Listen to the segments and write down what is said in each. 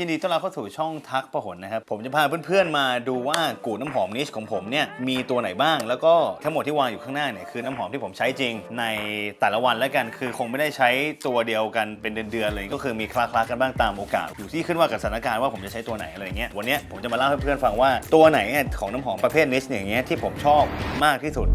ยินดีต้อนรับเข้าสู่ช่องทักประหนนะครับ ผมจะพาเพื่อนๆมาดูว่ากูดน้ำหอมนิชของผมเนี่ยมีตัวไหนบ้าง แล้วก็ทั้งหมดที่วางอยู่ข้างหน้าเนี่ยคือน้ำหอมที่ผมใช้จริงในแต่ละวันแล้วกัน คือคงไม่ได้ใช้ตัวเดียวกันเป็นเดือนๆเลย ก็คือมีคลาๆกันบ้างตามโอกาส อยู่ที่ขึ้นว่ากับสถานการณ์ว่าผมจะใช้ตัวไหนอะไรเงี้ย วันเนี้ยผมจะมาเล่าให้เพื่อนๆฟังว่าตัวไหนเนี่ยของน้ำหอมประเภทนิชอย่างเงี้ยที่ผมชอบมากที่สุด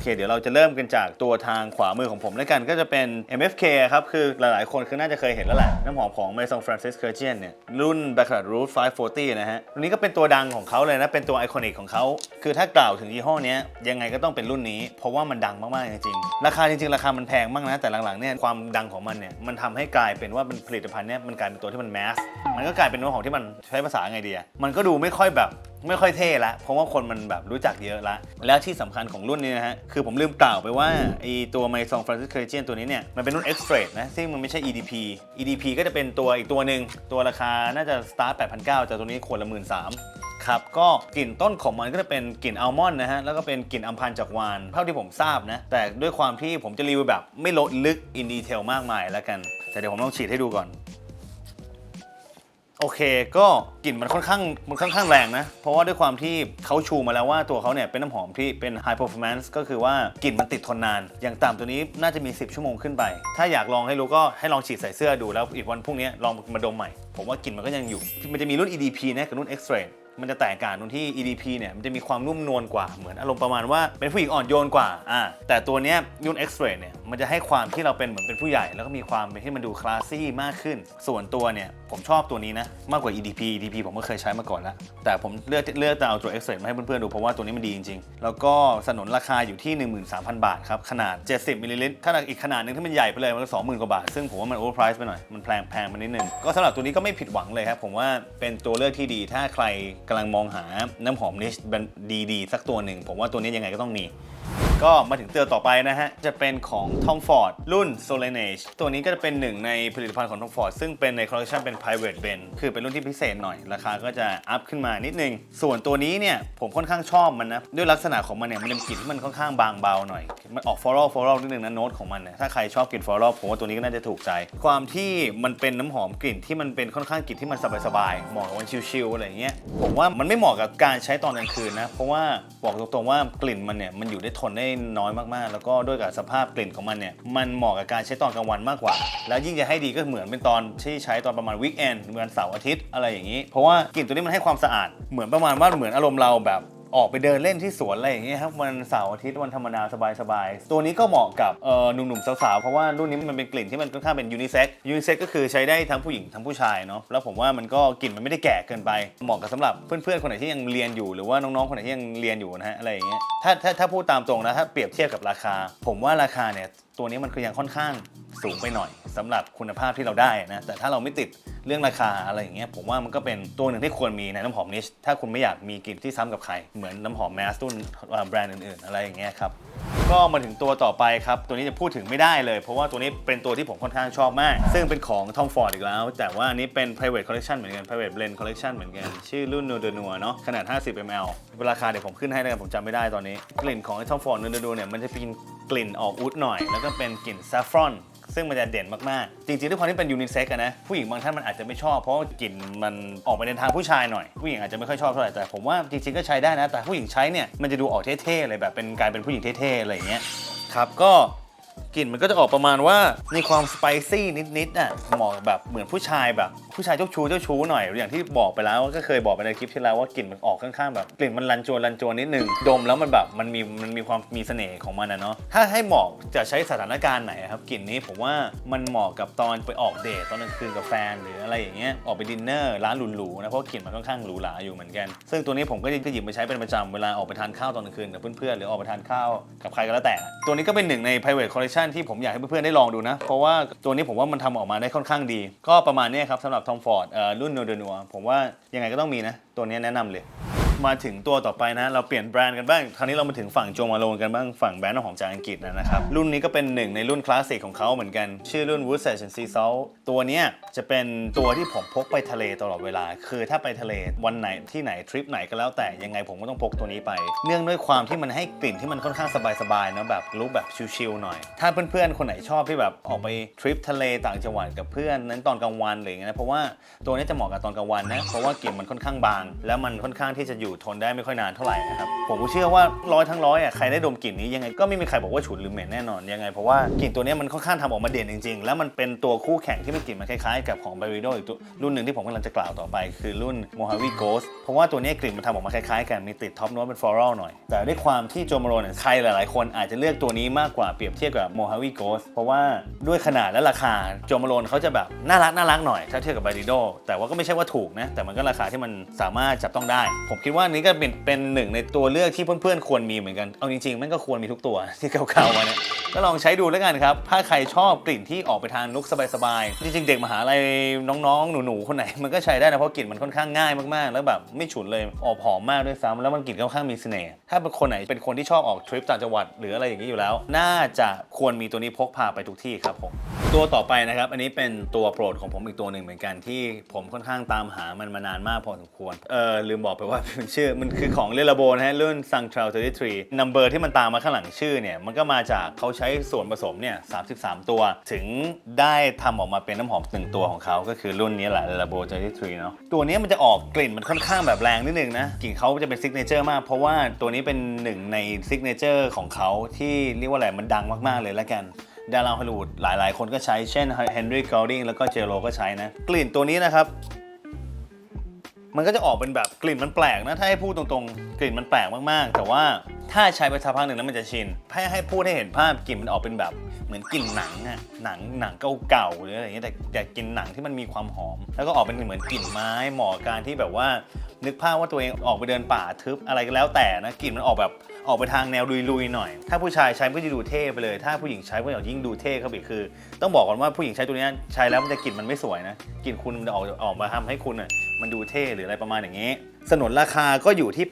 เคเดี๋ยวเราจะเริ่มกันจากตัวทางขวามือของผมแล้วกันก็จะเป็น MFK ครับ คือหลายๆ คนคือน่าจะเคยเห็นแล้วแหละน้ำหอมของ Maison Francis Kurkdjian เนี่ยรุ่น Baccarat Rouge 540 นะฮะตัวนี้ก็เป็นตัวดังของเขาเลยนะ เป็นตัวไอคอนิกของเขา คือถ้ากล่าวถึงยี่ห้อนี้ยังไงก็ต้องเป็นรุ่นนี้ เพราะว่ามันดังมาก ๆ จริงๆ ราคาจริง ๆ ราคามันแพงมากนะ แต่หลัง ๆ เนี่ยความดังของมันเนี่ยมันทำให้กลายเป็นว่าเป็นผลิตภัณฑ์เนี่ยมันกลายเป็นตัวที่มันแมสมันก็กลายเป็นน้ำหอมที่มันใช้ภาษาไงดีอะมันก็ดูไม่ค่อยแบบ ไม่ค่อยเท่ละเพราะว่าคนมันแบบรู้จักเยอะละ แล้วที่สำคัญของรุ่นนี้นะฮะ คือผมลืมกล่าวไปว่าไอตัว m y s o n Francis c u r g i a n ตัวนี้เนี่ย มันเป็นรุ่น Extra นะ ซึ่งมันไม่ใช่ EDP EDP ก็จะเป็นตัวอีกตัวหนึ่งตัวราคาน่าจะ start 8,900แต่ตัวนี้ควรละ13,000ครับก็กลิ่นต้นของมันก็จะเป็นกลิ่นอัลมอนด์นะฮะ แล้วก็เป็นกลิ่นอัมพันธ์จากวาน เท่าที่ผมทราบนะ แต่ด้วยความที่ผมจะรีวิวแบบไม่ลดลึกอินดีเทลมากมายแล้วกันแต่เดี๋ยวผมต้องฉีดให้ดูก่อน โอเค ก็กลิ่นมันค่อนข้างมันค่อนข้างแรงนะ เพราะว่าด้วยความที่เขาชูมาแล้วว่าตัวเขาเนี่ยเป็นน้ำหอมที่เป็น high performance ก็คือว่ากลิ่นมันติดทนนาน อย่างต่ำตัวนี้น่าจะมี 10 ชั่วโมงขึ้นไป ถ้าอยากลองให้รู้ก็ให้ลองฉีดใส่เสื้อดูแล้วอีกวันพรุ่งนี้ลองมาดมใหม่ ผมว่ากลิ่นมันก็ยังอยู่ มันจะมีรุ่น EDP นะกับรุ่น X-ray มันจะแตกต่างตรงที่ EDP เนี่ยมันจะมีความนุ่มนวลกว่าเหมือนอารมณ์ประมาณว่าเป็นผู้หญิงอ่อนโยนกว่าอ่าแต่ตัวเนี้ยยุ่น X-ray เนี่ยมันจะให้ความที่เราเป็นเหมือนเป็นผู้ใหญ่ แล้วก็มีความเป็นที่มันดูคลาสซี่มากขึ้น ส่วนตัวเนี่ยผมชอบตัวนี้นะมากกว่า EDP EDP ผมก็เคยใช้มาก่อนแล้ว แต่ผมเลือกเลือกจะเอาตัว X-ray มาให้เพื่อนๆดูเพราะว่าตัวนี้มันดีจริงๆ แล้วก็สนนราคาอยู่ที่ 13,000 บาทครับขนาด 70มิลลิลิตรถ้าอีกขนาดหนึงที่มันใหญ่ไปเลยมันก็20,000กว่าบาทซึ่งผมว่ามันโอเวอร์ไพรส์ไปหน่อยมันแพงแพงไปนิดนึงก็สำหรับตัวนี้ก็ไม่ผิดหวังเลยครับผมว่าเป็นตัวเลือกที่ดีถ้าใครกำลังมองหาน้ำหอมนิชดีๆ สักตัวหนึ่ง ผมว่าตัวนี้ยังไงก็ต้องมี ก็มาถึงตัวต่อไปนะฮะ จะเป็นของ Tom Ford รุ่น Solange ตัวนี้ก็จะเป็นหนึ่งในผลิตภัณฑ์ของ Tom Ford ซึ่งเป็นในคอลเลคชันเป็น private blend คือเป็นรุ่นที่พิเศษหน่อย ราคาก็จะอัพขึ้นมานิดนึง ส่วนตัวนี้เนี่ย ผมค่อนข้างชอบมันนะ ด้วยลักษณะของมันเนี่ยมันเป็นกลิ่นที่มันค่อนข้างบางเบาหน่อย มันออก floral floral นิดนึงนะโน้ตของมันเนี่ยถ้าใครชอบกลิ่น floral ผมว่าตัวนี้ก็น่าจะถูกใจ ความที่มันเป็นน้ำหอมกลิ่นที่มันเป็นค่อนข้างกลิ่นที่มันสบายๆเหมาะกับวันชิลๆอะไรเงี้ยผมว่ามันไม่เหมาะกับการใช้ตอนกลางคืนนะเพราะว่าบอกตรงๆว่ากลิ่นมันเนี่ยมันอยู่ได้ทนได้น้อยมากๆ แล้วก็ด้วยกับสภาพกลิ่นของมันเนี่ยมันเหมาะกับการใช้ตอนกลางวันมากกว่า แล้วยิ่งจะให้ดีก็เหมือนเป็นตอนที่ใช้ตอนประมาณวีคเอนด์วันเสาร์อาทิตย์อะไรอย่างนี้ เพราะว่ากลิ่นตัวนี้มันให้ความสะอาดเหมือนประมาณว่าเหมือนอารมณ์เราแบบ ออกไปเดินเล่นที่สวนอะไรอย่างเงี้ยครับวันเสาร์อาทิตย์วันธรรมดาสบายๆ ตัวนี้ก็เหมาะกับเอ่อหนุ่มๆสาวๆ เพราะว่ารุ่นนี้มันเป็นกลิ่นที่มันค่อนข้างเป็นยูนิเซ็กยูนิเซ็กก็คือใช้ได้ทั้งผู้หญิงทั้งผู้ชายเนาะแล้วผมว่ามันก็กลิ่นมันไม่ได้แก่เกินไป เหมาะกับสำหรับเพื่อนๆคนไหนที่ยังเรียนอยู่หรือว่าน้องๆคนไหนที่ยังเรียนอยู่นะฮะอะไรอย่างเงี้ยถ้าถ้าถ้าพูดตามตรงนะถ้าเปรียบเทียบกับราคา ผมว่าราคาเนี่ย ตัวนี้มันคือยังค่อนข้างสูงไปหน่อยสำหรับคุณภาพที่เราได้นะแต่ถ้าเราไม่ติดเรื่องราคาอะไรอย่างเงี้ยผมว่ามันก็เป็นตัวหนึ่งที่ควรมีในน้ำหอมนิชถ้าคุณไม่อยากมีกลิ่นที่ซ้ำกับใครเหมือนน้ำหอมแมสตุ้นแบรนด์อื่นๆ อะไรอย่างเงี้ยครับ ก็มาถึงตัวต่อไปครับ ตัวนี้จะพูดถึงไม่ได้เลย เพราะว่าตัวนี้เป็นตัวที่ผมค่อนข้างชอบมาก ซึ่งเป็นของ Tom Ford อีกแล้ว แต่ว่าอันนี้เป็น private collection เหมือนกัน private blend collection เหมือนกัน ชื่อรุ่น n o d e n u a เนาะขนาด 50 ml ราคาเดี๋ยวผมขึ้นให้แล้วกันผมจำไม่ได้ตอนนี้ กลิ่นของ Tom Ford n o d e n u a เนี่ยมันจะเป็นกลิ่นออกอุดหน่อย แล้วก็เป็นกลิ่น saffron ซึ่งมันจะเด่นมากๆ จริงๆด้วยความที่เป็นยูนิเซ็กอะนะ ผู้หญิงบางท่านมันอาจจะไม่ชอบ เพราะกลิ่นมันออกไปในทางผู้ชายหน่อย ผู้หญิงอาจจะไม่ค่อยชอบเท่าไหร่แต่ผมว่าจริงๆก็ใช้ได้นะ แต่ผู้หญิงใช้เนี่ยมันจะดูออกเท่ๆเลยแบบเป็นกลายเป็นผู้หญิงเท่ๆอะไรอย่างเงี้ยครับก็ กลิ่นมันก็จะออกประมาณว่ามีความสไปซี่นิดๆอะเหมาะแบบเหมือนผู้ชายแบบ ผู้ชายเจ้าชู้เจ้าชู้หน่อยอย่างที่บอกไปแล้วก็เคยบอกไปในคลิปที่แล้วว่ากลิ่นมันออกค่อนข้างแบบกลิ่นมันรันจวนรันจวนนิดนึงดมแล้วมันแบบมันมีมันมีความมีเสน่ห์ของมันนะเนาะถ้าให้เหมาะจะใช้สถานการณ์ไหนครับกลิ่นนี้ผมว่ามันเหมาะกับตอนไปออกเดทตอนกลางคืนกับแฟนหรืออะไรอย่างเงี้ยออกไปดินเนอร์ร้านหรูๆนะเพราะกลิ่นมันค่อนข้างหรูหราอยู่เหมือนกัน ซึ่งตัวนี้ผมก็จะหยิบมาใช้เป็นประจำเวลาออกไปทานข้าวตอนกลางคืนกับเพื่อนๆหรือออกไปทานข้าวกับใครก็แล้วแต่ ตัวนี้ก็เป็นหนึ่งใน private collection ที่ผมอยากให้เพื่อนๆได้ลองดูนะ เพราะว่าตัวนี้ผมว่ามันทำออกมาได้ค่อนข้างดี ก็ประมาณเนี้ยครับสำหรับทอมฟอร์ดรุ่นโนเดนัวผมว่ายังไงก็ต้องมีนะ ตัวนี้แนะนำเลย มาถึงตัวต่อไปนะ เราเปลี่ยนแบรนด์กันบ้าง คราวนี้เรามาถึงฝั่งโจมาโลนกันบ้างฝั่งแบรนด์น้ำหอมจากอังกฤษนะครับ รุ่นนี้ก็เป็นหนึ่งในรุ่นคลาสสิกของเขาเหมือนกัน ชื่อรุ่น Wood Sage and Sea Salt ตัวเนี้ยจะเป็นตัวที่ผมพกไปทะเลตลอดเวลา คือถ้าไปทะเลวันไหนที่ไหนทริปไหนก็แล้วแต่ยังไงผมก็ต้องพกตัวนี้ไป เนื่องด้วยความที่มันให้กลิ่นที่มันค่อนข้างสบายๆเนอะแบบรู้แบบชิลๆหน่อย ถ้าเพื่อนๆคนไหนชอบที่แบบออกไปทริปทะเลต่างจังหวัดกับเพื่อนนั้นตอนกลางวันอะไรอย่างเงี้ยนะเพราะว่าตัวนี้จะเหมาะกับตอนกลางวันนะเพราะว่ากลิ่นมันค่อนข้างบาง แล้วมันค่อนข้างที่จะอยู่ทนได้ไม่ค่อยนานเท่าไหร่นะครับผมก็เชื่อว่าร้อยทั้งร้อยอะใครได้ดมกลิ่นนี้ยังไงก็ไม่มีใครบอกว่าฉุนหรือเหม็นแน่นอนยังไงเพราะว่ากลิ่นตัวนี้มันค่อนข้างทำออกมาเด่นจริงๆ แล้วมันเป็นตัวคู่แข่งที่มันกลิ่นมันคล้ายๆกับของ b a r i d o อีกตัวรุ่นหนึ่งที่ผมกำลังจะกล่าวต่อไป คือรุ่น Mojave Ghost เพราะว่าตัวนี้กลิ่นมันทำออกมาคล้ายๆกันมีติดท็อปโน้ตเป็น floral หน่อย แต่ด้วยความที่โจมาโรเนี่ยใครหลายๆ คนอาจจะเลือกตัวนี้มากกว่าเปรียบเทียบกับ Mojave Ghost เพราะว่าด้วยขนาดและราคาโจมโรนเขาจะแบบน่ารักน่ารักหน่อยถ้าเทียบกับ b a r i d o แต่ว่าก็ไม่ใช่ว่าถูกนะแต่มันก็ราคาที่มันสามารถจับต้องได้ ผมคิดว่านี้ก็เป็นเป็นหนึ่งในตัวเลือกที่เพื่อนๆควรมีเหมือนกัน เอาจริงๆ มันก็ควรมีทุกตัวที่เก่าๆมาเนี่ย ก็ลองใช้ดูแล้วกันครับ ถ้าใครชอบกลิ่นที่ออกไปทางลุกสบายๆ จริงๆ เด็กมหาลัยน้องๆ หนูๆ คนไหน มันก็ใช้ได้นะเพราะกลิ่นมันค่อนข้างง่ายมากๆ แล้วแบบไม่ฉุนเลยออกหอมมากด้วยซ้ำแล้วมันกลิ่นค่อนข้างมีเสน่ห์ ถ้าเป็นคนไหนเป็นคนที่ชอบออกทริปต่างจังหวัดหรืออะไรอย่างนี้อยู่แล้ว น่าจะควรมีตัวนี้พกพาไปทุกที่ครับผมตัวต่อไปนะครับ อันนี้เป็นตัวโปรดของผมอีกตัวหนึ่งเหมือนกันที่ผมค่อนข้างตามหามันมานานมากพอสมควร เออลืมบอกไปว่าเป็นชื่อมันคือของเรลาโบนะฮะรุ่น Sun Trail 33 number ที่มันตามมาข้างหลังชื่อเนี่ย มันก็มาจากเขาใช้ส่วนผสมเนี่ย 33 ตัว ถึงได้ทำออกมาเป็นน้ำหอมหนึ่งตัวของเขาก็คือรุ่นนี้แหละเรลาโบ33เนาะตัวนี้มันจะออกกลิ่นมันค่อนข้างแบบแรงนิดนึงนะกลิ่นเขาจะเป็นซิกเนเจอร์มาก เพราะว่าตัวนี้เป็นหนึ่งในซิกเนเจอร์ของเขาที่เรียกว่าอะไรมันดังมากๆเลยละกันดาราฮอลลีวูดหลาย ๆ คนก็ใช้เช่นเฮนรี่กอลดิงแล้วก็เจโรก็ใช้นะ กลิ่นตัวนี้นะครับ มันก็จะออกเป็นแบบกลิ่นมันแปลกนะถ้าให้พูดตรงๆ กลิ่นมันแปลกมากๆ แต่ว่าถ้าใช้ไปสักพักหนึ่งแล้วมันจะชินให้ให้พูดให้เห็นภาพกลิ่นมันออกเป็นแบบเหมือนกลิ่นหนังอะหนังหนังเก่าๆหรืออะไรอย่างเงี้ยแต่แต่กลิ่นหนังที่มันมีความหอม แล้วก็ออกเป็นเหมือนกลิ่นไม้เหมาะกับการที่แบบว่า นึกภาพว่าตัวเองออกไปเดินป่าทึบอะไรก็แล้วแต่นะกลิ่นมันออกแบบออกไปทางแนวลุยๆหน่อย ถ้าผู้ชายใช้ก็จะดูเท่ไปเลย ถ้าผู้หญิงใช้ก็จะยิ่งดูเท่เข้าไปคือ ต้องบอกก่อนว่าผู้หญิงใช้ตัวนี้ใช้แล้วมันจะกลิ่นมันไม่สวยนะกลิ่นคุณมันจะออกออกมาทำให้คุณอะมันดูเท่หรืออะไรประมาณอย่างนี้ สนนราคาก็อยู่ที่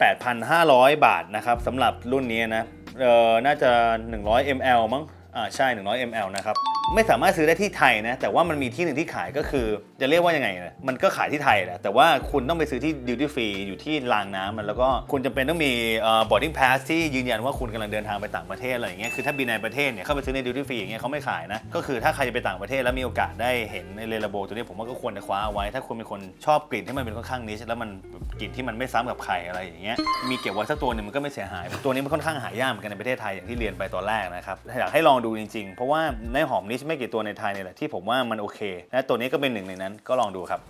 8,500 บาทนะครับสำหรับรุ่นนี้นะเออน่าจะ 100 ml มั้งอ่าใช่ 100 ml นะครับ ไม่สามารถซื้อได้ที่ไทยนะ แต่ว่ามันมีที่หนึ่งที่ขายก็คือ จะเรียกว่ายังไงนะมันก็ขายที่ไทยแหละแต่ว่าคุณต้องไปซื้อที่ดิวตี้ฟรีอยู่ที่รางน้ำมันแล้วก็คุณจำเป็นต้องมีเอ่อ boarding pass ที่ยืนยันว่าคุณกำลังเดินทางไปต่างประเทศอะไรอย่างเงี้ยคือถ้าบินในประเทศเนี่ยเข้าไปซื้อในดิวตี้ฟรีอย่างเงี้ยเขาไม่ขายนะก็คือถ้าใครจะไปต่างประเทศแล้วมีโอกาสได้เห็นในเรลาโบตัวนี้ผมว่าก็ควรจะคว้าเอาไว้ ถ้าคุณเป็นคนชอบกลิ่นที่มันเป็นค่อนข้างนิชแล้วมันกลิ่นที่มันไม่ซ้ำกับใครอะไรอย่างเงี้ยมีเก็บไว้สักตัวหนึงมันก็ไม่เสียหายตัวนี้มันค่อนข้างหายากเหมือนกันในประเทศไทยอย่างที่เรียนไปตอนแรกนะครับอยากให้ลองดูจริงๆ เพราะว่าในหอมนิไม่กี่ตัวในไทยเนี่ยแหละที่ผมว่ามันโอเคและตัวนี้ก็เป็นหนึ่งในนั้นก็ลองดูครับ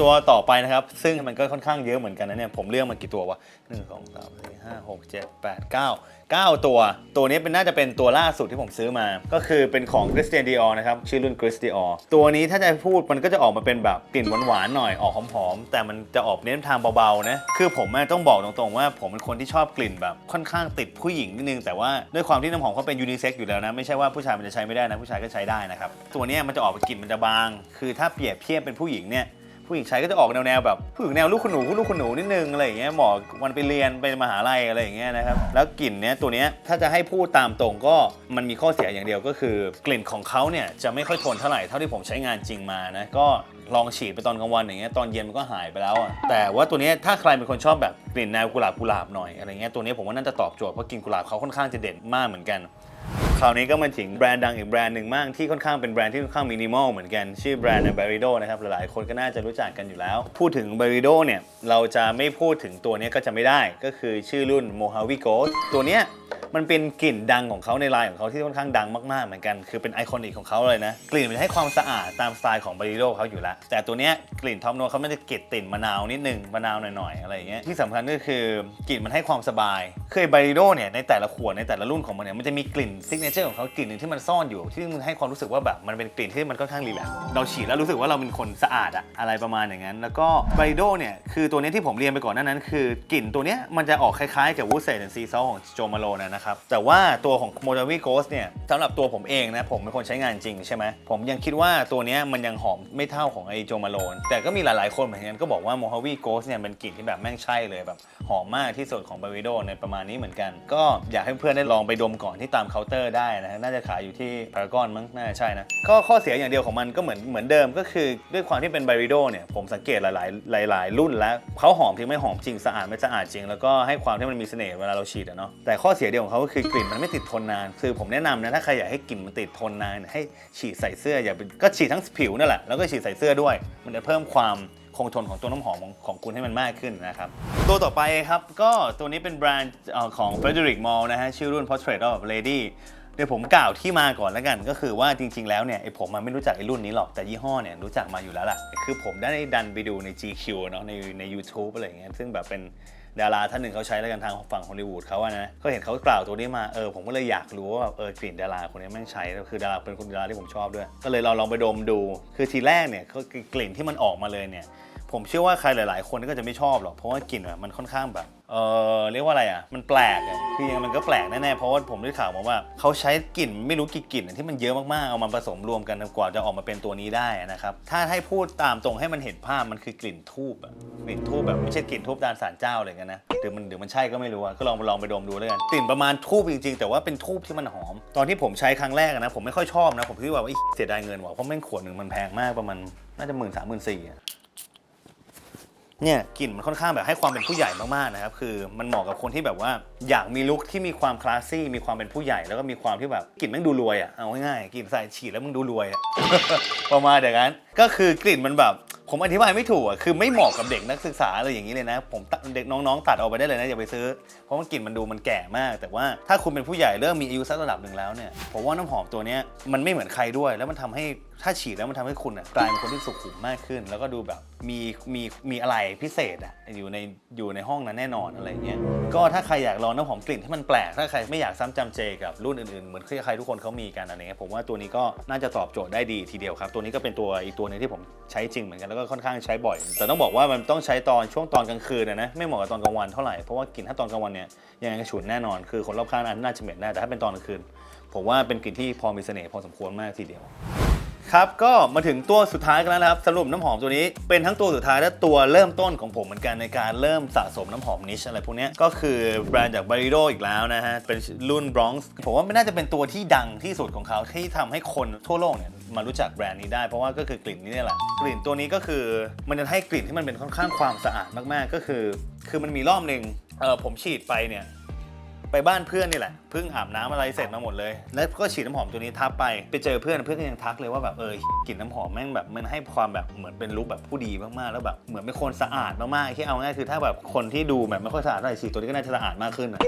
ตัวต่อไปนะครับ ซึ่งมันก็ค่อนข้างเยอะเหมือนกันนะเนี่ยผมเลือกมากี่ตัววะหนึ่งสองสามสี่ห้าหกเจ็ดแปดเก้า เก้าตัว ตัวนี้เป็นน่าจะเป็นตัวล่าสุดที่ผมซื้อมา ก็คือเป็นของ Christian Dior นะครับ ชื่อรุ่น Chris Dior ตัวนี้ถ้าจะพูดมันก็จะออกมาเป็นแบบกลิ่นหวานๆหน่อยออกหอมๆแต่มันจะออกเน้นทางเบาๆนะคือผมต้องบอกตรงๆว่าผมเป็นคนที่ชอบกลิ่นแบบค่อนข้างติดผู้หญิงนิดนึง แต่ว่าด้วยความที่น้ำหอมเขาเป็นยูนิเซ็กอยู่แล้วนะ ไม่ใช่ว่าผู้ชายมันจะใช้ไม่ได้นะผู้ชายก็ใช้ได้นะครับตัวนี้มันจะออกกลิ่นมันจะบาง คือถ้าเปรียบเทียบเป็นผู้หญิงเนี่ย ผู้หญิงใช้ก็จะออกแนวแนวแบบผู้หญิงแนวลูกคุณหนูลูกคุณหนูนิดนึงอะไรอย่างเงี้ยเหมาะวันไปเรียนไปมหาลัยอะไรอย่างเงี้ยนะครับแล้วกลิ่นเนี้ยตัวเนี้ยถ้าจะให้พูดตามตรงก็มันมีข้อเสียอย่างเดียวก็คือ กลิ่นของเขาเนี่ยจะไม่ค่อยทนเท่าไหร่เท่าที่ผมใช้งานจริงมานะก็ลองฉีดไปตอนกลางวันอย่างเงี้ยตอนเย็นมันก็หายไปแล้วอะแต่ว่าตัวเนี้ยถ้าใครเป็นคนชอบแบบกลิ่นแนวกุหลาบกุหลาบหน่อยอะไรเงี้ยตัวเนี้ยผมว่าน่าจะตอบโจทย์เพราะกลิ่นกุหลาบเขาค่อนข้างจะเด่นมากเหมือนกัน คราวนี้ก็มาถึงแบรนด์ดังอีกแบรนด์หนึ่งมากที่ค่อนข้างเป็นแบรนด์ที่ค่อนข้างมินิมอลเหมือนกัน ชื่อแบรนด์ b a r i d o นะครับ หลายๆคนก็น่าจะรู้จักกันอยู่แล้ว พูดถึง b a r i d o เนี่ย เราจะไม่พูดถึงตัวนี้ก็จะไม่ได้ก็คือชื่อรุ่น Mojave Ghost ตัวเนี้ยมันเป็นกลิ่นดังของเขาในลายของเขาที่ค่อนข้างดังมากๆเหมือนกัน คือเป็นไอคอนิกของเขาเลยนะ กลิ่นมันให้ความสะอาดตามสไตล์ของ b a r i d o เขาอยู่แล้ว แต่ตัวเนี้ยกลิ่นท็อปโนเขาไม่ได้กลิ่นติ่นมะนาวนิดนึงมะนาวหน่อยๆอะไรอย่างเงี้ยที่สำคัญก็คือกลิ่นมันให้ความสบายเคย b a r i d o เนี่ยในแต่ละขวดในแต่ละรุ่นของมันเนี่ยมันจะมีกลิ่นซิกเนเจอร์ของเขากลิ่นหนึ่งที่มันซ่อนอยู่ที่มันให้ความรู้สึกว่าแบบมันเป็นกลิ่นที่มันค่อนข้างรีแลกเราฉีดแล้วรู้สึกว่าเราเป็นคนสะอาดอะอะไรประมาณอย่างนั้น แล้วก็ b a r i d o เนี่ยคือตัวนี้ที่ผมเรียนไปก่อนหน้านั้น คือกลิ่นตัวเนี้ยมันจะออกคล้ายๆกับ Wood Sage and Sea Salt ของโจมาโลนะครับนะครับ แต่ว่าตัวของ Mojave Ghost เนี่ยสำหรับตัวผมเองนะ ผมเป็นคนใช้งานจริงใช่ไหมผมยังคิดว่าตัวนี้มันยังหอมไม่เท่าของไอโจมาโลน แต่ก็มีหลายๆคนเหมือนกันก็บอกว่า Mojave Ghost เนี่ยเป็นกลิ่นที่แบบแม่งใช่เลยแบบหอมมากที่สุดของ b a v i d o ในประมาณนี้เหมือนกัน ก็อยากให้เพื่อนได้ลองไปดมก่อนที่ตามเคาน์เตอร์ได้นะน่าจะขายอยู่ที่พารากอนมั้งน่าจะใช่นะก็ข้อเสียอย่างเดียวของมันก็เหมือนเหมือนเดิมก็คือด้วยความที่เป็น b a v i d o เนี่ยผมสังเกตหลาย ๆ หลาย ๆ รุ่นแล้วเขาหอมที่ไม่หอมจริงสะอาดไม่สะอาดจริง แล้วก็ให้ความที่มันมีเสน่ห์เวลาเราฉีดอะเนาะแต่ข้อเสียเดียวของเขาก็คือกลิ่นมันไม่ติดทนนาน คือผมแนะนำนะถ้าใครอยากให้กลิ่นมันติดทนนานให้ฉีดใส่เสื้ออย่าไปก็ฉีดทั้งผิวนั่นแหละแล้วก็ฉีดใส่เสื้อด้วย มันจะเพิ่มความคงทนของตัวน้ำหอมของของคุณให้มันมากขึ้นนะครับ ตัวต่อไปครับ ก็ตัวนี้เป็นแบรนด์ของ Frederick Mall นะฮะ ชื่อรุ่น Portrait of Lady เดี๋ยวผมกล่าวที่มาก่อนแล้วกัน ก็คือว่าจริง ๆ แล้วเนี่ยไอผมมันไม่รู้จักไอรุ่นนี้หรอกแต่ยี่ห้อเนี่ยรู้จักมาอยู่แล้วล่ะคือผมได้ดันไปดูใน GQ เนาะในใน u t u b e อะไรอย่างเงี้ยซึ่งแบบเป็นดาราท่านหนึ่งเขาใช้แล้วกันทางฝั่งฮอลลีวูดเขาอะนะก็เห็นเขากล่าวตัวนี้มาเออผมก็เลยอยากรู้ว่าเออกลิ่นดาราคนนี้แม่งใช้คือดาราเป็นคนดาราที่ผมชอบด้วย ก็เลยเราลองไปดมดู คือทีแรกเนี่ยก็กลิ่นที่มันออกมาเลยเนี่ย ผมเชื่อว่าใครหลาย ๆ คนก็จะไม่ชอบหรอกเพราะว่ากลิ่นอะมันค่อนข้างแบบเออเรียกว่าอะไรอะ มันแปลกอะคือยังมันก็แปลกแน่ๆเพราะว่าผมได้ข่าวมาว่าเขาใช้กลิ่นไม่รู้กี่กลิ่นที่มันเยอะมากๆเอามาผสมรวมกันกว่าจะออกมาเป็นตัวนี้ได้นะครับถ้าให้พูดตามตรงให้มันเห็นภาพมันคือกลิ่นทูบอะกลิ่นทูบแบบไม่ใช่กลิ่นทูบตามสารเจ้าอะไรกันนะหรือมันหรือมันใช่ก็ไม่รู้อะก็ลองไปลองไปดมดูแล้วกันกลิ่นประมาณทูบจริง ๆ แต่ว่าเป็นทูบที่มันหอม ตอนที่ผมใช้ครั้งแรกนะผมไม่ค่อยชอบนะผมคิดว่าเสียดายเงินว่ะเพราะแม่งขวดหนึ่งมันแพงมากประมาณน่าจะหมื่นสามหมื่นสี่ เนี่ยกลิ่นมันค่อนข้างแบบให้ความเป็นผู้ใหญ่มากๆนะครับคือมันเหมาะกับคนที่แบบว่า อยากมีลุคที่มีความคลาสซี่มีความเป็นผู้ใหญ่แล้วก็มีความที่แบบกลิ่นแม่งดูรวยอะเอาง่ายๆกลิ่นใส่ฉีดแล้วมึงดูรวยอะประมาณอย่างนั้น ก็คือกลิ่นมันแบบ ผมอธิบายไม่ถูกอะคือไม่เหมาะกับเด็กนักศึกษาอะไรอย่างนี้เลยนะ ผมเด็กน้องๆตัดออกไปได้เลยนะอย่าไปซื้อ เพราะว่ากลิ่นมันดูมันแก่มาก แต่ว่าถ้าคุณเป็นผู้ใหญ่เริ่มมีอายุสักระดับหนึ่งแล้วเนี่ยผมว่าน้ำหอมตัวนี้มันไม่เหมือนใครด้วย แล้วมันทำให้ถ้าฉีดแล้วมันทำให้คุณอะกลายเป็นคนที่สุขุมมากขึ้น แล้วก็ดูแบบมีมีมีอะไรพิเศษอะอยู่ในอยู่ในห้องนั้นแน่นอนอะไรเงี้ยก็ถ้าใครอยากลองน้ำหอมกลิ่นที่มันแปลกถ้าใครไม่อยากซ้ำจำเจกับรุ่นอื่นๆ เหมือนที่ใครทุกคนเขามีกันอะไรเงี้ยผมว่าตัวนี้ก็น่าจะตอบโจทย์ได้ดีทีเดียวครับ ตัวนี้ก็เป็นตัวอีกตัวหนึงที่ผมใช้จริงเหมือนกันแล้วก็ค่อนข้างใช้บ่อย แต่ต้องบอกว่ามันต้องใช้ตอนช่วงตอนกลางคืนนะไม่เหมาะกับตอนกลางวันเท่าไหร่เพราะว่ากลิ่นถ้าตอนกลางวันเนี่ยยังไงก็ฉุนแน่นอนคือคนรอบข้างนั้นน่าจะเหม็นได้แต่ถ้าเป็นตอนกลางคืน ผมว่าเป็นกลิ่นที่พอมีเสน่ห์พอสมควรมากทีเดียว ครับก็มาถึงตัวสุดท้ายกันแล้วนะครับสรุปน้ำหอมตัวนี้เป็นทั้งตัวสุดท้ายและตัวเริ่มต้นของผมเหมือนกันในการเริ่มสะสมน้ำหอมนิชอะไรพวกนี้ก็คือแบรนด์จาก b a r i d o อีกแล้วนะฮะ เป็นรุ่น Bronx ผมว่าไม่น่าจะเป็นตัวที่ดังที่สุดของเขาที่ทำให้คนทั่วโลกเนี่ยมารู้จักแบรนด์นี้ได้เพราะว่าก็คือกลิ่นนี้นี่แหละ กลิ่นตัวนี้ก็คือมันจะให้กลิ่นที่มันเป็นค่อนข้างความสะอาดมากๆ ก็คือ คือมันมีรอบหนึ่งเออผมฉีดไปเนี่ย ไปบ้านเพื่อนนี่แหละเพิ่งอาบน้ำอะไรเสร็จมาหมดเลย แล้วก็ฉีดน้ำหอมตัวนี้ทับไปไปเจอเพื่อนเพื่อนก็ยังทักเลยว่าแบบเออกลิ่นน้ำหอมแม่งแบบมันให้ความแบบเหมือนเป็นลุคแบบผู้ดีมากๆแล้วแบบเหมือนเป็นคนสะอาดมากๆที่เอาง่ายคือถ้าแบบคนที่ดูแบบไม่ค่อยสะอาดเท่าไหร่ฉีดตัวนี้ก็น่าจะสะอาดมากขึ้นนะ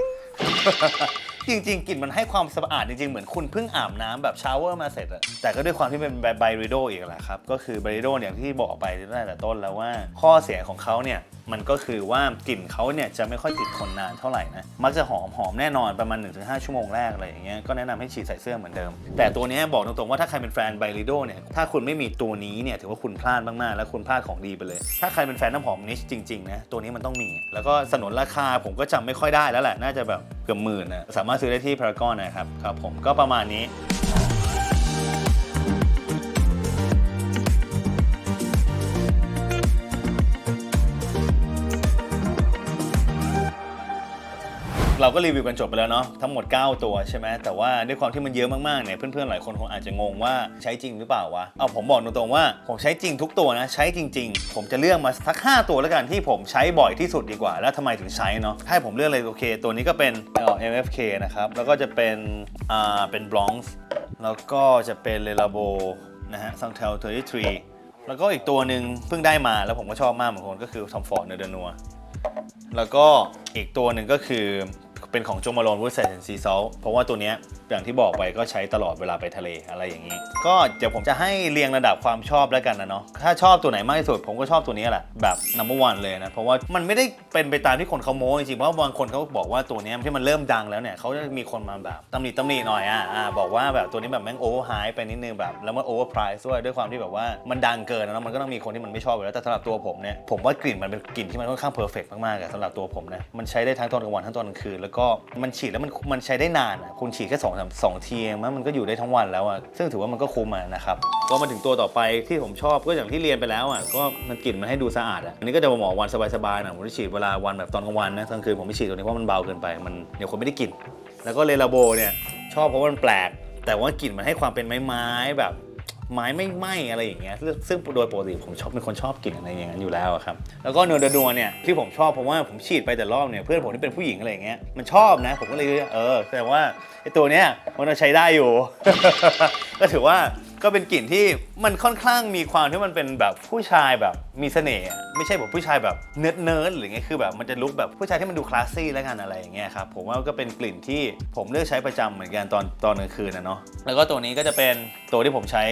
จริง ๆกลิ่นมันให้ความสะอาดจริง ๆ เหมือนคุณเพิ่งอาบน้ำแบบชาวเวอร์มาเสร็จอะแต่ก็ด้วยความที่เป็นไบริโดอีกแหละครับ ก็คือไบริโดอย่างที่บอกไปตั้งแต่ต้นแล้วว่าข้อเสียของเขาเนี่ยมันก็คือว่ากลิ่นเขาเนี่ยจะไม่ค่อยติดทนนานเท่าไหร่นะมักจะหอมหอมแน่นอนประมาณ 1-5 ชั่วโมงแรกอะไรอย่างเงี้ยก็แนะนำให้ฉีดใส่เสื้อเหมือนเดิม แต่ตัวเนี้ยบอกตรงๆว่าถ้าใครเป็นแฟนไบริโดเนี่ยถ้าคุณไม่มีตัวนี้เนี่ยถือว่าคุณพลาดมากๆแล้วคุณพลาดของดีไปเลย ถ้าใครเป็นแฟนน้ำหอมนิชจริงๆนะตัวนี้มันต้องมี แล้วก็สนนราคาผมก็จำไม่ค่อยได้แล้วแหละน่าจะแบบเกือบหมื่นนะสามารถซื้อได้ที่พารากอนนะครับครับผมก็ประมาณนี้ เราก็รีวิวกันจบไปแล้วเนาะทั้งหมด 9 ตัวใช่ไหมแต่ว่าด้วยความที่มันเยอะมากๆเนี่ยเพื่อนๆหลายคนคงอาจจะงงว่าใช้จริงหรือเปล่าวะเอาผมบอกตรงๆว่าผมใช้จริงทุกตัวนะใช้จริง ๆ ผมจะเลือกมาสัก 5 ตัวแล้วกันที่ผมใช้บ่อยที่สุดดีกว่า แล้วทำไมถึงใช้เนาะให้ผมเลือกเลยโอเค ตัวนี้ก็เป็นเอ่อ MFK นะครับแล้วก็จะเป็นอ่าเป็น Bronx แล้วก็จะเป็น Le Labo นะฮะ Santel 33แล้วก็อีกตัวหนึ่งเพิ่งได้มาแล้วผมก็ชอบมากเหมือนกันก็คือ Tom Ford เนเดนัวแล้วก็อีกตัวหนึ่งก็คือ เป็นของโจมาโลนวูดเซนซีซอลเพราะว่าตัวเนี้ยอย่างที่บอกไปก็ใช้ตลอดเวลาไปทะเลอะไรอย่างนี้ ก็เดี๋ยวผมจะให้เรียงระดับความชอบแล้วกันนะเนาะถ้าชอบตัวไหนมากที่สุดผมก็ชอบตัวนี้แหละแบบ number one เลยนะเพราะว่ามันไม่ได้เป็นไปตามที่คนเขาโม้จริงๆเพราะว่าบางคนเขาบอกว่าตัวนี้ที่มันเริ่มดังแล้วเนี่ยเขาจะมีคนมาแบบตำหนิตำหนิหน่อยอะบอกว่าแบบตัวนี้แบบแม่งโอเวอร์ไฮไปนิดนึงแบบแล้วมันโอเวอร์ไพรซ์ด้วยด้วยความที่แบบว่ามันดังเกินนะมันก็ต้องมีคนที่มันไม่ชอบอยู่แล้วแต่สำหรับตัวผมเนี่ยผมว่ากลิ่นมันเป็นกลิ่นที่มันค่อนข้างเพอร์เฟกต์มากๆอะสำหรับตัวผมนะมันใช้ได้ทั้งตอนกลางวันทั้งตอนกลางคืนแล้วกก็มันฉีดแล้วมันมันใช้ได้นานอะคุณฉีดแค่สองสามสองทีเองมั้งมันก็อยู่ได้ทั้งวันแล้วอะซึ่งถือว่ามันก็คุ้มอะนะครับก็มาถึงตัวต่อไปที่ผมชอบก็อย่างที่เรียนไปแล้วอะก็มันกลิ่นมันให้ดูสะอาดอะอันนี้ก็จะเหมาะวันสบายๆหน่อยผมจะฉีดเวลาวันแบบตอนกลางวันนะกลางคืนผมไม่ฉีดตัวนี้เพราะมันเบาเกินไปมันเดี๋ยวคนไม่ได้กลิ่นแล้วก็เลลาโบเนี่ยชอบเพราะมันแปลกแต่ว่ากลิ่นมันให้ความเป็นไม้ๆแบบ ไม้ไม่ไหม้อะไรอย่างเงี้ยซึ่งโดยปกติผมชอบเป็นคนชอบกลิ่นอะไรอย่างนั้นอยู่แล้วครับแล้วก็เนอร์ดัวเนี่ยที่ผมชอบเพราะว่าผมฉีดไปแต่รอบเนี่ยเพื่อนผมที่เป็นผู้หญิงอะไรอย่างเงี้ยมันชอบนะ ผมก็เลยเออแต่ว่าไอตัวเนี้ยมันใช้ได้อยู่ ก็ถือว่า ก็เป็นกลิ่นที่มันค่อนข้างมีความที่มันเป็นแบบผู้ชายแบบมีเสน่ห์อะไม่ใช่แบบผู้ชายแบบเนิร์ดเนิร์ดหรือไงคือแบบมันจะลุกแบบผู้ชายที่มันดูคลาสซี่แล้วกันอะไรอย่างเงี้ยครับผมว่าก็เป็นกลิ่นที่ผมเลือกใช้ประจำเหมือนกันตอนตอนกลางคืนนะเนาะแล้วก็ตัวนี้ก็จะเป็นตัวที่ผมใช้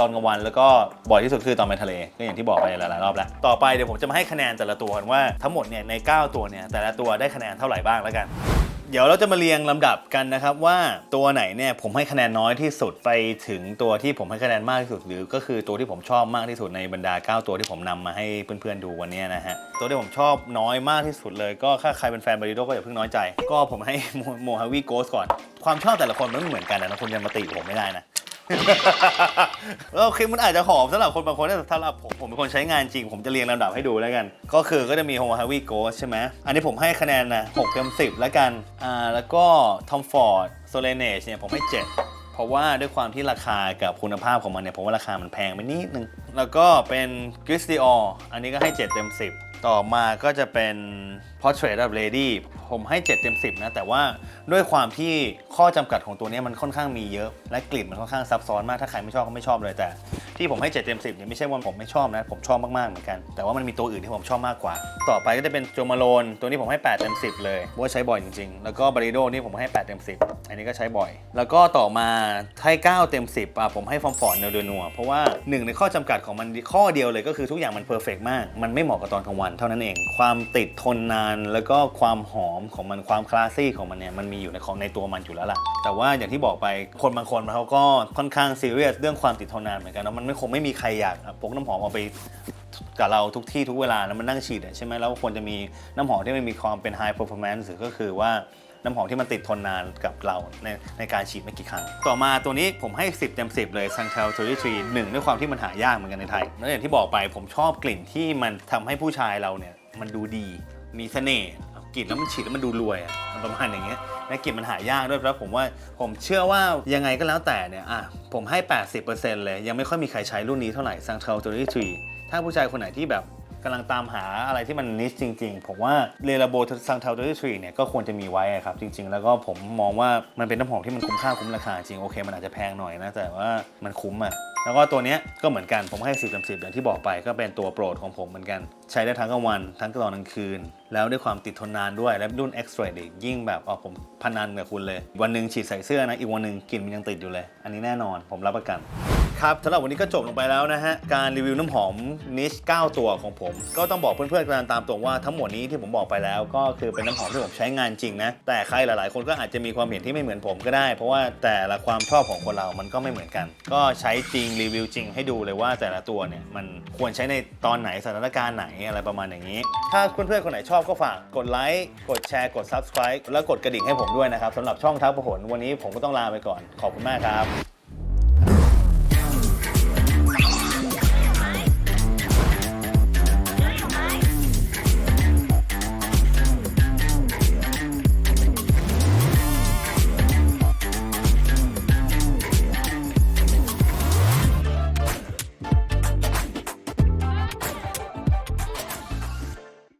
ตอนกลางวัน แล้วก็บ่อยที่สุดคือตอนไปทะเลก็อย่างที่บอกไปหลายๆรอบแล้วต่อไปเดี๋ยวผมจะมาให้คะแนนแต่ละตัวกันว่าทั้งหมดเนี่ยใน 9 ตัวเนี่ยแต่ละตัวได้คะแนนเท่าไหร่บ้างแล้วกัน เดี๋ยวเราจะมาเรียงลำดับกันนะครับว่าตัวไหนเนี่ยผมให้คะแนนน้อยที่สุดไปถึงตัวที่ผมให้คะแนนมากที่สุดหรือก็คือตัวที่ผมชอบมากที่สุดในบรรดา 9 ตัวที่ผมนำมาให้เพื่อนๆดูวันนี้นะฮะตัวที่ผมชอบน้อยมากที่สุดเลย ก็ถ้าใครเป็นแฟนบาริโดก็อย่าเพิ่งน้อยใจ ก็ผมให้โมฮาวีโกสก่อนความชอบแต่ละคนมันไม่เหมือนกันนะคุณจะมาติผมไม่ได้นะ โอเคมันอาจจะหอมสำหรับคนบางคนแต่สำหรับผมผมเป็นคนใช้งานจริง ผมจะเรียงลำดับให้ดูแล้วกัน ก็คือก็จะมี Home Heavy Ghost ใช่ไหมอันนี้ผมให้คะแนนนะ6เต็ม10 แล้วกันอ่าแล้วก็ Tom Ford Solange เนี่ยผมให้ 7เพราะว่าด้วยความที่ราคากับคุณภาพของมันเนี่ยผมว่าราคามันแพงไปนิดนึง แล้วก็เป็น g r i s d i o r อันนี้ก็ให้ 7 เต็ม 10 ต่อมาก็จะเป็น Portrait of Lady ผมให้ 7 เต็ม 10 นะ แต่ว่าด้วยความที่ข้อจำกัดของตัวเนี้ยมันค่อนข้างมีเยอะ และกลิ่นมันค่อนข้างซับซ้อนมาก ถ้าใครไม่ชอบก็ไม่ชอบเลยแต่ ที่ผมให้ 7 เต็ม 10เนี่ยไม่ใช่ว่าผมไม่ชอบนะ ผมชอบมาก ๆ เหมือนกัน แต่ว่ามันมีตัวอื่นที่ผมชอบมากกว่า ต่อไปก็จะเป็นโจมาโลนตัวนี้ผมให้ 8 เต็ม 10 เลยเพราะว่าใช้บ่อยจริง ๆ แล้วก็บริโดนี่ผมให้ 8 เต็ม 10 อันนี้ก็ใช้บ่อย แล้วก็ต่อมาให้9เต็ม 10อะผมให้ฟอร์มฟอร์ดเนลเดนัวเพราะว่าหนึ่งในข้อจำกัดของมันข้อเดียวเลยก็คือทุกอย่างมันเพอร์เฟกมาก มันไม่เหมาะกับตอนกลางวันเท่านั้นเอง ความติดทนนานแล้วก็ความหอมของมันความคลาสซี่ของมันเนี่ยมันมีอยู่ในของในตัวมันอยู่แล้วล่ะ แต่ว่าอย่างที่บอกไปคนบางคนเขาก็ค่อนข้างซีเรียสเรื่องความติดทนนานเหมือนกันนะมันไม่คงไม่มีใครอยากพกน้ำหอมเอาไปกับเราทุกที่ทุกเวลาแล้วมันนั่งฉีดใช่ไหมแล้วควรจะมีน้ำหอมที่มันมีความเป็น high performance หรือก็คือว่าน้ำหอมที่มันติดทนนานกับเราในในการฉีดไม่กี่ครั้ง ต่อมาตัวนี้ผมให้ 10 เต็ม 10 เลย Santel 33หนึ่งด้วยความที่มันหายากเหมือนกันในไทย แล้วอย่างที่บอกไปผมชอบกลิ่นที่มันทำให้ผู้ชายเราเนี่ยมันดูดี มีเสน่ห์กลิ่นแล้วมันฉีดแล้วมันดูรวยอะประมาณอย่างเงี้ยและกลิ่นมันหายากด้วยแล้วผมว่าผมเชื่อว่ายังไงก็แล้วแต่เนี่ยอะผมให้ 80%เลยยังไม่ค่อยมีใครใช้รุ่นนี้เท่าไหร่ Santel 33ถ้าผู้ชายคนไหนที่แบบกำลังตามหาอะไรที่มันนิชจริงๆ ผมว่าเรลาโบซังเทลตัวที่ทรีเนี่ยก็ควรจะมีไว้ครับ จริง ๆ แล้วก็ผมมองว่ามันเป็นน้ำหอมที่มันคุ้มค่าคุ้มราคาจริง โอเค มันอาจจะแพงหน่อยนะ แต่ว่ามันคุ้มอะ แล้วก็ตัวนี้ก็เหมือนกันผมให้ 10เต็ม10อย่างที่บอกไปก็เป็นตัวโปรดของผมเหมือนกัน ใช้ได้ทั้งกลางวันทั้งตอนกลางคืน แล้วด้วยความติดทนนานด้วยและรุ่น Extra อีกยิ่งแบบอ๋อผมพนันกับคุณเลย วันหนึ่งฉีดใส่เสื้อนะอีกวันหนึ่งกลิ่นมันยังติดอยู่เลย อันนี้แน่นอนผมรับประกัน ครับสำหรับวันนี้ก็จบลงไปแล้วนะฮะ การรีวิวน้ำหอมนิช9 ตัวของผม ก็ต้องบอกเพื่อนๆกันตามตรงว่าทั้งหมดนี้ที่ผมบอกไปแล้ว ก็คือเป็นน้ำหอมที่ผมใช้งานจริงนะ แต่ใครหลายๆ คนก็อาจจะมีความเห็นที่ไม่เหมือนผมก็ได้ เพราะว่าแต่ละความชอบของคนเรามันก็ไม่เหมือนกัน ก็ใช้จริงรีวิวจริงให้ดูเลยว่าแต่ละตัวเนี่ยมันควรใช้ในตอนไหนสถานการณ์ไหนอะไรประมาณอย่างนี้ ถ้าเพื่อนๆคนไหนชอบก็ฝากกดไลค์กดแชร์กด subscribe แล้วกดกระดิ่งให้ผมด้วยนะครับสำหรับช่องทักประหนวันนี้ผมก็ต้องลาไปก่อนขอบคุณมากครับ